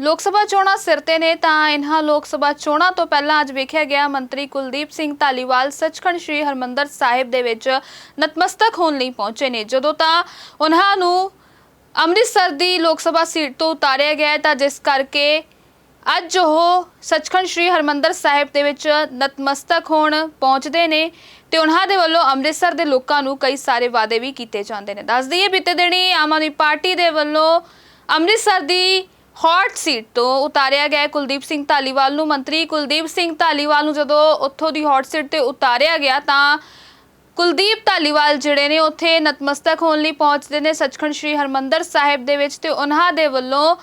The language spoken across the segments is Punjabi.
ਲੋਕ ਸਭਾ ਚੋਣਾਂ ਸਿਰ ਤੇ ਨੇ ਤਾਂ ਇਨ੍ਹਾਂ ਲੋਕ ਸਭਾ ਚੋਣਾਂ ਤੋਂ ਪਹਿਲਾਂ ਅੱਜ ਵੇਖਿਆ ਗਿਆ ਮੰਤਰੀ ਕੁਲਦੀਪ ਸਿੰਘ ਧਾਲੀਵਾਲ ਸੱਚਖੰਡ ਸ੍ਰੀ ਹਰਮੰਦਰ ਸਾਹਿਬ ਦੇ ਵਿੱਚ ਨਤਮਸਤਕ ਹੋਣ ਲਈ ਪਹੁੰਚੇ ਨੇ। ਜਦੋਂ ਤਾਂ ਉਹਨਾਂ ਨੂੰ ਅੰਮ੍ਰਿਤਸਰ ਦੀ ਲੋਕ ਸਭਾ ਸੀਟ ਤੋਂ ਉਤਾਰਿਆ ਗਿਆ ਤਾਂ ਜਿਸ ਕਰਕੇ ਅੱਜ ਉਹ ਸੱਚਖੰਡ ਸ੍ਰੀ ਹਰਮੰਦਰ ਸਾਹਿਬ ਦੇ ਵਿੱਚ ਨਤਮਸਤਕ ਹੋਣ ਪਹੁੰਚਦੇ ਨੇ ਤੇ ਉਹਨਾਂ ਦੇ ਵੱਲੋਂ ਅੰਮ੍ਰਿਤਸਰ ਦੇ ਲੋਕਾਂ ਨੂੰ ਕਈ ਸਾਰੇ ਵਾਅਦੇ ਵੀ ਕੀਤੇ ਜਾਂਦੇ ਨੇ। ਦੱਸ ਦਈਏ, ਬੀਤੇ ਦਿਨੀ ਆਮ ਆਦਮੀ ਪਾਰਟੀ ਦੇ ਵੱਲੋਂ ਅੰਮ੍ਰਿਤਸਰ ਦੀ ਹੌਟ ਸੀਟ ਤੋਂ ਉਤਾਰਿਆ ਗਿਆ ਕੁਲਦੀਪ ਸਿੰਘ ਧਾਲੀਵਾਲ ਨੂੰ। ਮੰਤਰੀ ਕੁਲਦੀਪ ਸਿੰਘ ਧਾਲੀਵਾਲ ਨੂੰ ਜਦੋਂ ਉੱਥੋਂ ਦੀ ਹੌਟ ਸੀਟ ਤੇ ਉਤਾਰਿਆ ਗਿਆ ਤਾਂ ਕੁਲਦੀਪ ਧਾਲੀਵਾਲ ਜਿਹੜੇ ਨੇ ਉੱਥੇ ਨਤਮਸਤਕ ਹੋਣ ਲਈ ਪਹੁੰਚਦੇ ਨੇ। ਸੱਚਖੰਡ ਸ੍ਰੀ ਹਰਮੰਦਰ ਸਾਹਿਬ ਦੇ ਵਿੱਚ ਤੇ ਉਹਨਾਂ ਦੇ ਵੱਲੋਂ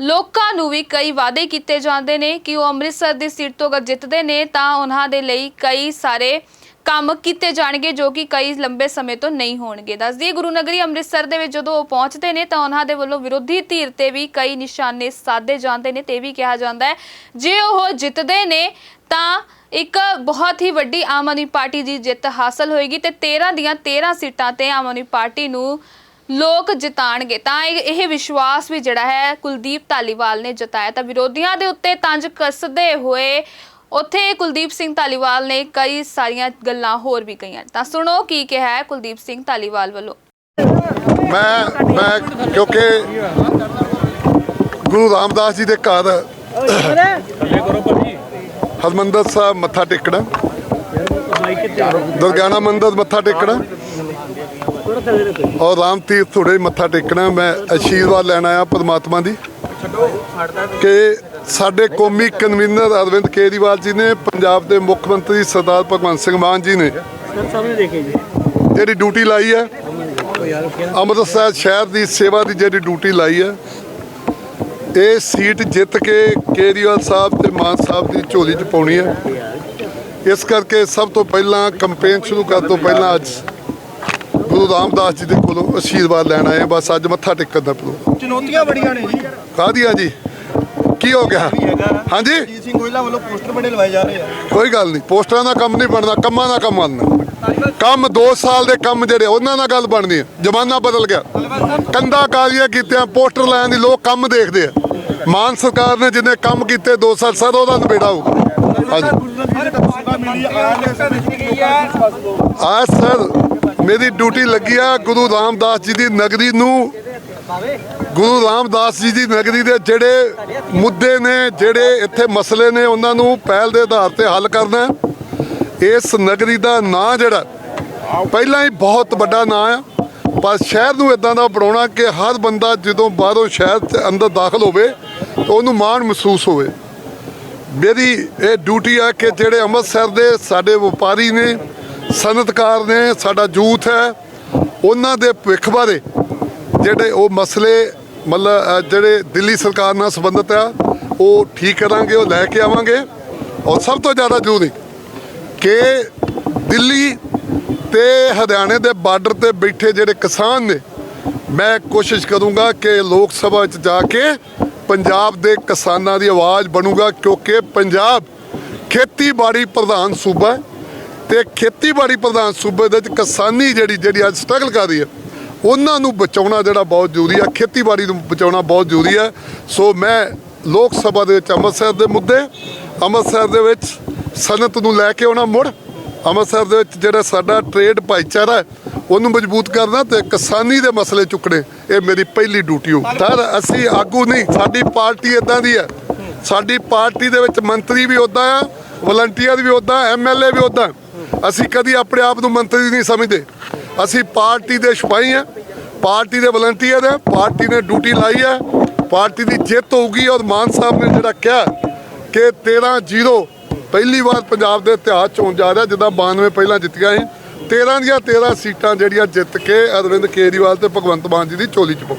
ਲੋਕਾਂ ਨੂੰ ਵੀ ਕਈ ਵਾਅਦੇ ਕੀਤੇ ਜਾਂਦੇ ਨੇ ਕਿ ਉਹ ਅੰਮ੍ਰਿਤਸਰ ਦੀ ਸੀਟ ਤੋਂ ਅਗਰ ਜਿੱਤਦੇ ਨੇ ਤਾਂ ਉਹਨਾਂ ਦੇ ਲਈ ਕਈ ਸਾਰੇ ਕੰਮ ਕੀਤੇ ਜਾਣਗੇ ਜੋ ਕਿ ਕਈ ਲੰਬੇ ਸਮੇਂ ਤੋਂ ਨਹੀਂ ਹੋਣਗੇ। ਦੱਸਦੀ ਗੁਰੂ ਨਗਰੀ ਅੰਮ੍ਰਿਤਸਰ ਦੇ ਵਿੱਚ ਜਦੋਂ ਉਹ ਪਹੁੰਚਦੇ ਨੇ, ਤਾਂ ਉਹਨਾਂ ਦੇ ਵੱਲੋਂ ਵਿਰੋਧੀ ਧਿਰ ਤੇ ਵੀ ਕਈ ਨਿਸ਼ਾਨੇ ਸਾਧੇ ਜਾਂਦੇ ਨੇ, ਤੇ ਵੀ ਕਿਹਾ ਜਾਂਦਾ ਹੈ। ਜੇ ਉਹ ਜਿੱਤਦੇ ਨੇ, ਤਾਂ ਇੱਕ ਬਹੁਤ ਹੀ ਵੱਡੀ ਆਮ ਆਦਮੀ ਪਾਰਟੀ ਦੀ ਜਿੱਤ ਹਾਸਲ ਹੋਏਗੀ ਤੇ 13 ਦੀਆਂ 13 ਸੀਟਾਂ ਤੇ ਆਮ ਆਦਮੀ ਪਾਰਟੀ ਨੂੰ ਲੋਕ ਜਿਤਾਣਗੇ। ਤਾਂ ਇਹ ਇਹ ਵਿਸ਼ਵਾਸ ਵੀ ਜਿਹੜਾ ਹੈ ਕੁਲਦੀਪ ਧਾਲੀਵਾਲ ਨੇ ਜਤਾਇਆ। ਤਾਂ ਵਿਰੋਧੀਆਂ ਦੇ ਉੱਤੇ ਤੰਜ ਕੱਸਦੇ ਹੋਏ ਉੱਥੇ ਕੁਲਦੀਪ ਸਿੰਘ ਧਾਲੀਵਾਲ ਨੇ ਕਈ ਸਾਰੀਆਂ ਗੱਲਾਂ ਹੋਰ ਵੀ ਕਹੀਆਂ। ਤਾਂ ਸੁਣੋ ਕੀ ਕਿਹਾ ਹੈ ਕੁਲਦੀਪ ਸਿੰਘ ਧਾਲੀਵਾਲ ਵੱਲੋਂ। ਮੈਂ ਮੈਂ ਕਿਉਂਕਿ ਗੁਰੂ ਰਾਮਦਾਸ ਜੀ ਦੇ ਘਰ ਹਰਮੰਦਰ ਸਾਹਿਬ ਮੱਥਾ ਟੇਕਣਾ ਦੁਰਗਿਆਨਾ ਮੰਦਿਰ ਮੱਥਾ ਟੇਕਣਾ ਔਰ ਰਾਮ ਤੀਰਥ ਥੋੜੇ ਮੱਥਾ ਟੇਕਣਾ, ਮੈਂ ਆਸ਼ੀਰਵਾਦ ਲੈਣ ਆਇਆ ਪਰਮਾਤਮਾ ਦੀ। ਕਿ ਸਾਡੇ ਕੌਮੀ ਕਨਵੀਨਰ ਅਰਵਿੰਦ ਕੇਜਰੀਵਾਲ ਜੀ ਨੇ ਪੰਜਾਬ ਦੇ ਮੁੱਖ ਮੰਤਰੀ ਸਰਦਾਰ ਭਗਵੰਤ ਸਿੰਘ ਮਾਨ ਜੀ ਨੇ ਜਿਹੜੀ ਡਿਊਟੀ ਲਾਈ ਹੈ ਅੰਮ੍ਰਿਤਸਰ ਸ਼ਹਿਰ ਦੀ ਸੇਵਾ ਦੀ ਜਿਹੜੀ ਡਿਊਟੀ ਲਾਈ ਹੈ ਇਹ ਸੀਟ ਜਿੱਤ ਕੇ ਕੇਜਰੀਵਾਲ ਸਾਹਿਬ ਤੇ ਮਾਨ ਸਾਹਿਬ ਦੀ ਝੋਲੀ 'ਚ ਪਾਉਣੀ ਹੈ। ਇਸ ਕਰਕੇ ਸਭ ਤੋਂ ਪਹਿਲਾਂ ਕੰਪੇਨ ਸ਼ੁਰੂ ਕਰਨ ਤੋਂ ਪਹਿਲਾਂ ਅੱਜ ਗੁਰੂ ਰਾਮਦਾਸ ਜੀ ਦੇ ਕੋਲੋਂ ਆਸ਼ੀਰਵਾਦ ਲੈਣ ਆਏ। ਬਸ ਅੱਜ ਮੱਥਾ ਟੇਕਣ ਦਾ ਪ੍ਰੋਗਰਾਮ ਚੁਣੌਤੀਆਂ ਬੜੀਆਂ ਨੇ ਜੀ। ਕਾਹਦੀਆਂ ਜੀ? ਕੀ ਹੋ ਗਿਆ? ਹਾਂਜੀ? ਜੀ ਸਿੰਘ ਗੋਇਲਾ ਵੱਲੋਂ ਪੋਸਟਰ ਬੜੇ ਲਵਾਏ ਜਾ ਰਹੇ ਆ। ਕੋਈ ਗੱਲ ਨਹੀਂ। ਪੋਸਟਰਾਂ ਦਾ ਕੰਮ ਨਹੀਂ ਬਣਦਾ ਕੰਮਾਂ ਦਾ ਕੰਮ ਬਣਨਾ। ਕੰਮ 2 ਸਾਲ ਦੇ ਕੰਮ ਜਿਹੜੇ ਉਹਨਾਂ ਨਾਲ ਗੱਲ ਬਣਦੀ ਹੈ ਜ਼ਮਾਨਾ ਬਦਲ ਗਿਆ। ਕੰਦਾ ਕਾਲੀਆਂ ਕੀਤਿਆਂ ਪੋਸਟਰ ਲਾਉਣ ਦੀ ਲੋਕ ਕੰਮ ਦੇਖਦੇ ਆ। ਮਾਨ ਸਰਕਾਰ ਨੇ ਜਿੰਨੇ ਕੰਮ ਕੀਤੇ 2 ਸਾਲ ਸਰ ਉਹਦਾ ਨਿਬੇੜਾ ਹੋਊਗਾ। ਹਾਂਜੀ। ਆ ਸਰ। ਮੇਰੀ ਡਿਊਟੀ ਲੱਗੀ ਆ ਗੁਰੂ ਰਾਮਦਾਸ ਜੀ ਦੀ ਨਗਰੀ ਨੂੰ। ਗੁਰੂ ਰਾਮਦਾਸ ਜੀ ਦੀ ਨਗਰੀ ਦੇ ਜਿਹੜੇ ਮੁੱਦੇ ਨੇ, ਜਿਹੜੇ ਇੱਥੇ ਮਸਲੇ ਨੇ, ਉਹਨਾਂ ਨੂੰ ਪਹਿਲ ਦੇ ਆਧਾਰ ਤੇ ਹੱਲ ਕਰਨਾ ਇਸ ਨਗਰੀ ਦਾ ਨਾਂ ਜਿਹੜਾ, ਪਹਿਲਾਂ ਹੀ ਬਹੁਤ ਵੱਡਾ ਨਾਂ ਆ। ਪਰ ਸ਼ਹਿਰ ਨੂੰ ਇਦਾਂ ਦਾ ਬਣਾਉਣਾ ਕਿ ਹਰ ਬੰਦਾ ਜਦੋਂ ਬਾਹਰੋਂ ਸ਼ਹਿਰ ਦੇ ਅੰਦਰ ਦਾਖਲ ਹੋਵੇ ਉਹਨੂੰ ਮਾਣ ਮਹਿਸੂਸ ਹੋਵੇ। ਮੇਰੀ ਇਹ ਡਿਊਟੀ ਆ ਕਿ ਜਿਹੜੇ ਅੰਮ੍ਰਿਤਸਰ ਦੇ ਸਾਡੇ ਵਪਾਰੀ ਨੇ ਸਨਅਤਕਾਰ ਨੇ ਸਾਡਾ ਯੂਥ ਹੈ, ਉਹਨਾਂ ਦੇ ਭਵਿੱਖ ਬਾਰੇ ਜਿਹੜੇ ਉਹ ਮਸਲੇ, ਮਤਲਬ ਜਿਹੜੇ ਦਿੱਲੀ ਸਰਕਾਰ ਨਾਲ ਸੰਬੰਧਿਤ ਆ, ਉਹ ਠੀਕ ਕਰਾਂਗੇ, ਉਹ ਲੈ ਕੇ ਆਵਾਂਗੇ। ਔਰ ਸਭ ਤੋਂ ਜ਼ਿਆਦਾ ਜ਼ਰੂਰੀ ਕਿ ਦਿੱਲੀ ਤੇ ਹਰਿਆਣੇ ਦੇ ਬਾਰਡਰ ਤੇ ਬੈਠੇ ਜਿਹੜੇ ਕਿਸਾਨ ਨੇ, ਮੈਂ ਕੋਸ਼ਿਸ਼ ਕਰੂੰਗਾ ਕਿ ਲੋਕ ਸਭਾ ਵਿੱਚ ਜਾ ਕੇ ਪੰਜਾਬ ਦੇ ਕਿਸਾਨਾਂ ਦੀ ਆਵਾਜ਼ ਬਣੂਗਾ, ਕਿਉਂਕਿ ਪੰਜਾਬ ਖੇਤੀਬਾੜੀ ਪ੍ਰਧਾਨ ਸੂਬਾ ਹੈ। ਤੇ ਖੇਤੀਬਾੜੀ ਪ੍ਰਧਾਨ ਸੂਬੇ ਦੇ ਵਿੱਚ ਕਿਸਾਨੀ ਜਿਹੜੀ ਜਿਹੜੀ ਅੱਜ ਸਟਰਗਲ ਕਰ ਰਹੀ ਹੈ, ਉਹਨਾਂ ਨੂੰ ਬਚਾਉਣਾ ਜਿਹੜਾ ਬਹੁਤ ਜ਼ਰੂਰੀ ਹੈ, ਖੇਤੀਬਾੜੀ ਨੂੰ ਬਚਾਉਣਾ ਬਹੁਤ ਜ਼ਰੂਰੀ ਹੈ। ਸੋ ਮੈਂ ਲੋਕ ਸਭਾ ਦੇ ਵਿੱਚ ਅੰਮ੍ਰਿਤਸਰ ਦੇ ਮੁੱਦੇ, ਅੰਮ੍ਰਿਤਸਰ ਦੇ ਵਿੱਚ ਸਨਅਤ ਨੂੰ ਲੈ ਕੇ ਆਉਣਾ ਮੁੜ, ਅੰਮ੍ਰਿਤਸਰ ਦੇ ਵਿੱਚ ਜਿਹੜਾ ਸਾਡਾ ਟ੍ਰੇਡ ਭਾਈਚਾਰਾ ਉਹਨੂੰ ਮਜ਼ਬੂਤ ਕਰਨਾ ਤੇ ਕਿਸਾਨੀ ਦੇ ਮਸਲੇ ਚੁੱਕਣੇ, ਇਹ ਮੇਰੀ ਪਹਿਲੀ ਡਿਊਟੀ ਹੋ। ਸਰ, ਅਸੀਂ ਆਗੂ ਨਹੀਂ, ਸਾਡੀ ਪਾਰਟੀ ਇਦਾਂ ਦੀ ਹੈ। ਸਾਡੀ ਪਾਰਟੀ ਦੇ ਵਿੱਚ ਮੰਤਰੀ ਵੀ ਉਦਾਂ ਆ ਵਲੰਟੀਅਰ ਵੀ ਉਦਾਂ ਐਮਐਲਏ ਵੀ ਉਦਾਂ ਅਸੀਂ ਕਦੀ ਆਪਣੇ ਆਪ ਨੂੰ ਮੰਤਰੀ ਨਹੀਂ ਸਮਝਦੇ। ਅਸੀਂ ਪਾਰਟੀ ਦੇ ਸਿਪਾਹੀ ਆ ਪਾਰਟੀ ਦੇ ਵਲੰਟੀਅਰ ਆ ਪਾਰਟੀ ਨੇ ਡਿਊਟੀ ਲਾਈ ਹੈ, ਪਾਰਟੀ ਦੀ ਜਿੱਤ ਹੋਊਗੀ ਔਰ ਮਾਨ ਸਾਹਿਬ ਨੇ ਜਿਹੜਾ ਕਿਹਾ ਕਿ 13-0 ਪਹਿਲੀ ਵਾਰ ਪੰਜਾਬ ਦੇ ਇਤਿਹਾਸ ਚ ਹੋਣ ਜਾ ਰਿਹਾ, ਜਿੱਦਾਂ 92 ਪਹਿਲਾਂ ਜਿੱਤੀਆਂ ਸੀ 13 ਦੀਆਂ 13 ਸੀਟਾਂ ਜਿਹੜੀਆਂ ਜਿੱਤ ਕੇ ਅਰਵਿੰਦ ਕੇਜਰੀਵਾਲ ਤੇ ਭਗਵੰਤ ਮਾਨ ਜੀ ਦੀ ਚੋਲੀ ਚ ਪਾਉ